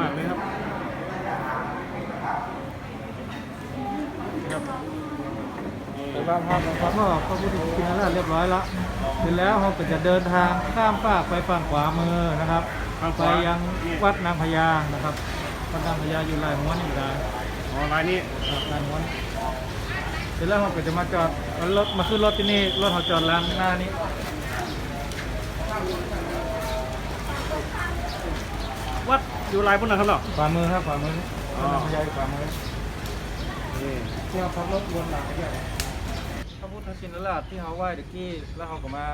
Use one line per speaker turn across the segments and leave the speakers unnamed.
มากเลยครับครับ
แต่บางภาพนะครับก็พระพุทธชินราชเรียบร้อยแล้วเสร็จแล้วเราก็จะเดินทางข้ามฟากไปฝั่งขวามือนะครับ
ทางข
ไป
วา
ยัง
นี่
วัดนางพญานะครับวัดนางพญาอยู่ลายม้วนอยู่ได้
อ๋อลายนี้
ครับลายม้วนเสร็จแล้วเราก็จะมาจอดเอารถมาขึ้นรถที่นี่รถเราจอดล้างหน้านี้
วั ดอยู่ลายพุ่นนะครับเนาะ
ขวามือครับขวามือ
อ๋
วั
อ
ดนางพญาอยู่ขวามือ
นี่
ที่เราขับรถวนหลังเนี่ยพระพุทธชินราชที่เขาไหว้ตะกี้แล้วเขาก็มา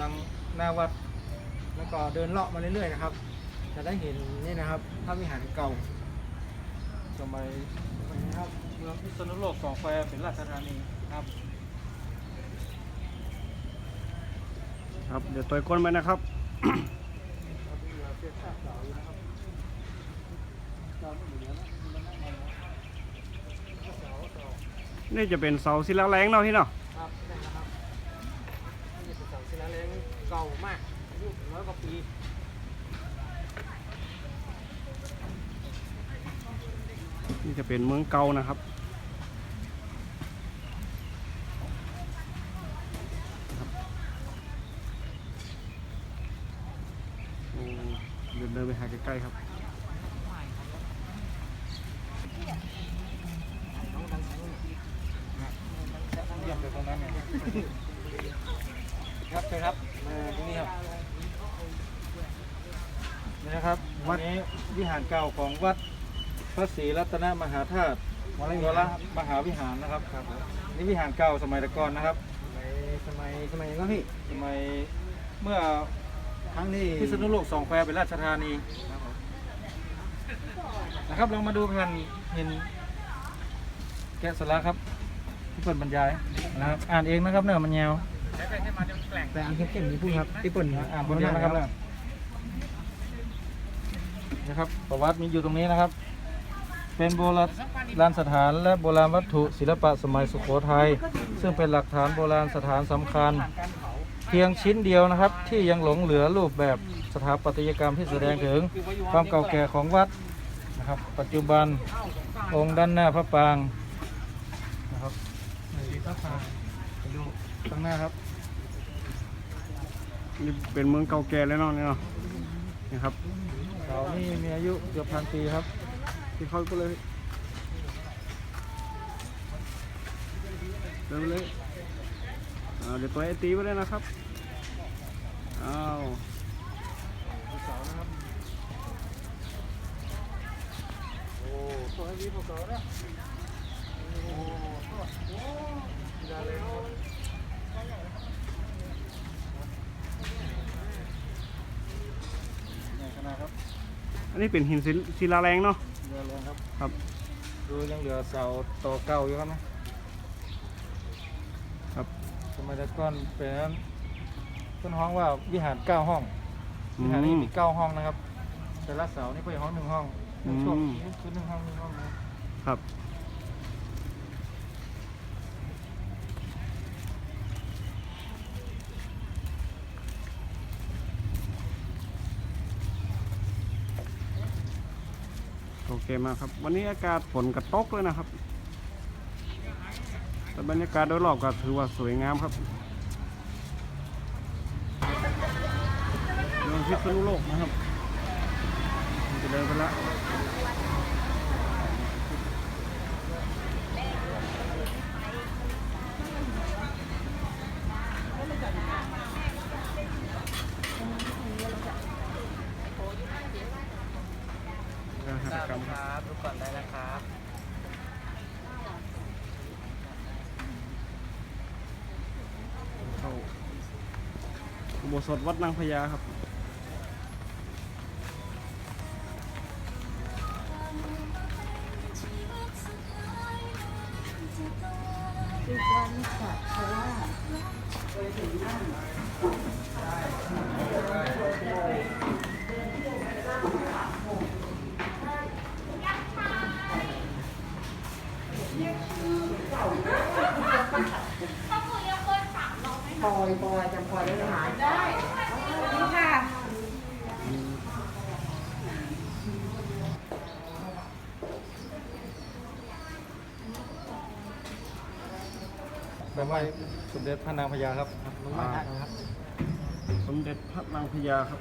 ตั้งหน้าวัด แล้วก็เดินเลาะมาเรื่อยๆนะครับ จะได้เห็นนี่นะครับพระวิหารเก่าสมัยสมัยนี้ครับเมืองพิษณุโลกสองแควเป็นราชธานีครับ
ครับ เดี๋ยวตัวก้นไปนะครับ
ครับมีเสื้อผ้าเก่าอยู่นะครับเก่าไม่เหลือแล้วมีแล้ว นี่
จะเป็นเสาศิลาแรงเนาะที่เนาะ
ครับนี่นะครับนี่เป็นเสาศิลาแรงเก่ามากอายุร้อยกว่าปี
นี่จะเป็นเมืองเก่านะครับโอ้เดินเดินไปหาใกล้ๆครับ
เยี่ยมเลยตรงนั้นเนี่ย ครับเชิญครับมาที่นี่ครับนี่นะครับวัดนี้วิหารเก่าของวัดพระศรีรัตนมหาธาตุวรวรมหาวิหารนะครับครับนี่วิหารเก่าสมัยแตะก่อนนะครับ
สมัยสมัยก็พี่
สมัยเมื่อ
ครั้งที่
พิษณุโลกสองแควเป็นราชธานีนะครับลองมาดูกันเห็นแกะสลักครับ ที่เปิดบรรยายนะครับอ่านเองนะครับเนื้อมันยาว
แต่อันเข้มๆนี่พูดครับที่เปิ่น
อ่านบนนี้นะครับนะครับประวัติมีอยู่ตรงนี้นะครับ เป็นโบราณสถานและโบราณวัตถุศิลปะสมัยสุโขทัยซึ่งเป็นหลักฐานโบราณสถานสำคัญ เพียงชิ้นเดียวนะครับ ที่ยังหลงเหลือรูปแบบสถาปัตยกรรมที่แสดงถึงความเก่าแก่ของวัดนะครับ ปัจจุบันองค์ด้านหน้าพระปรางนะครับนี่พ ระปรางไปดูข้างหน้าครับ
นี่เป็นเมืองเก่าแก่แล้วเนาะนี่เนาะนี่ครับ
เสานี่มีอายุเกือบพันปีครับ
ที่เขาก็เลยเดินไปเลยอ่าเดี๋ยวตัวไอตีไปเลยนะครับอ้าว
เสานะครับโอ้ตัวให้วีพวกเขานะโอ้ตัวโอ้ยาเลยครับใหญ่ขนาดครับ
อันนี้เป็นหินศิลศิลาแรงเนาะ
เรือแรงครับ
ครับ
ดูยังเหลือเสาต่อเก่าอยู่ครับนะ
ครับ
สมัยแต่ก่อนเป็นต้นห้องว่าวิหารเก้าห้องวิหารนี้มีเก้าห้องนะครับ แต่ละเสานี่ก็อีกห้องหนึ่งห้องหนึ่งช่วงนี้คือหนึ่งห้องหนึ่งห้องนะครับ
อเคมากครับ วันนี้อากาศฝนกระตกเลยนะครับ แต่บรรยากาศโดยรอบก็ถือว่าสวยงามครับเมืองพิษณุโลกนะครับจะเดินไปละงานหัตถกรรมครับ
บทุ กคนได้นะครับ
เข้าอุโบสถวัดนางพญาครับ
คือวันสัตว์เพราะว่า
แบบว่าสมเด็จพระนางพญาครับ
อ่าสมเด็จพระนางพญาครับ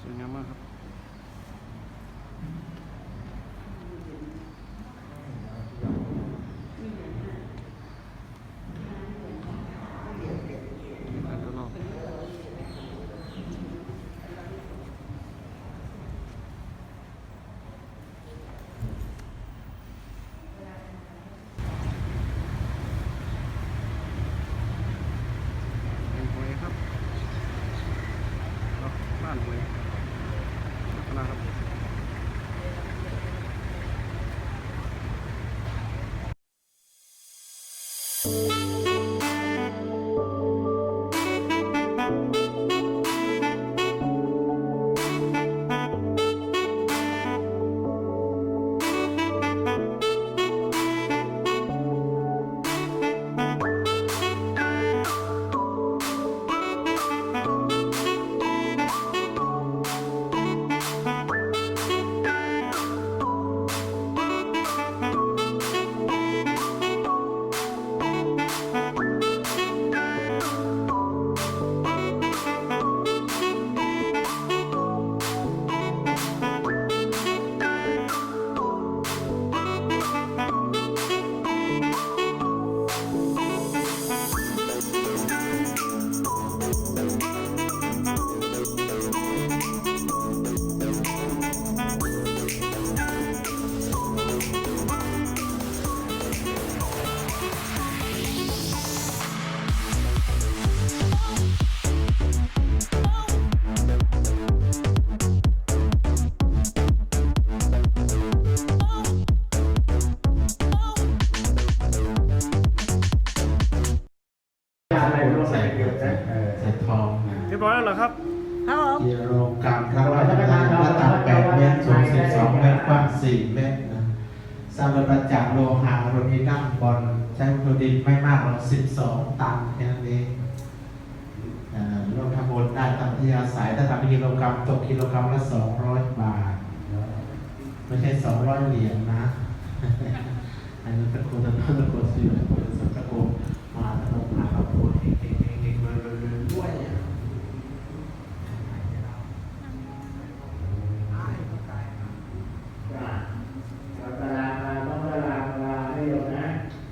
สวยงามมากครับ ด้านนอก เป็นหวยครับเนาะบ้านหวยลักษณะครับ
ใส่เกลือใส่ใส่ทองนะ
เรียบร้อยแล้วเหรอครับ
ครับผม
กิโลกรัมครับเราจะทำหน้าตักแปดเมตรสูงสิบสองเมตรกว้างสี่เมตรนะสร้างโดยประจักษ์โลหะโรนีนัมบอลใช้วัตถุดิบไม่มากหรอกสิบสองตันแค่นั้นเองอ่าลงทำบนได้ตามที่อาศัยถ้าทำเป็นกิโลกรัมตกกิโลกรัมละสองร้อยบาท ไม่ใช่สองร้อยเหรียญนะ อันนี้ตะโกนตะโกนตะโกนสิตะโกนตะโกนมาตะโกนมาตะโกนเองเองเองเองเลยเลยเลยด้วยอะ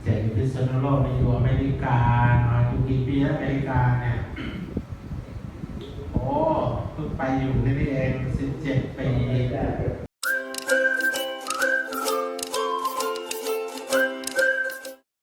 เจ็ดอยู่พิษณุ โลกไปอยู่อเมริกาอยู่กี่ปีแล้วอเมริกาเนี่ยโอ้เพิ่งไปอยู่นี่เองสิบเจ็ดปี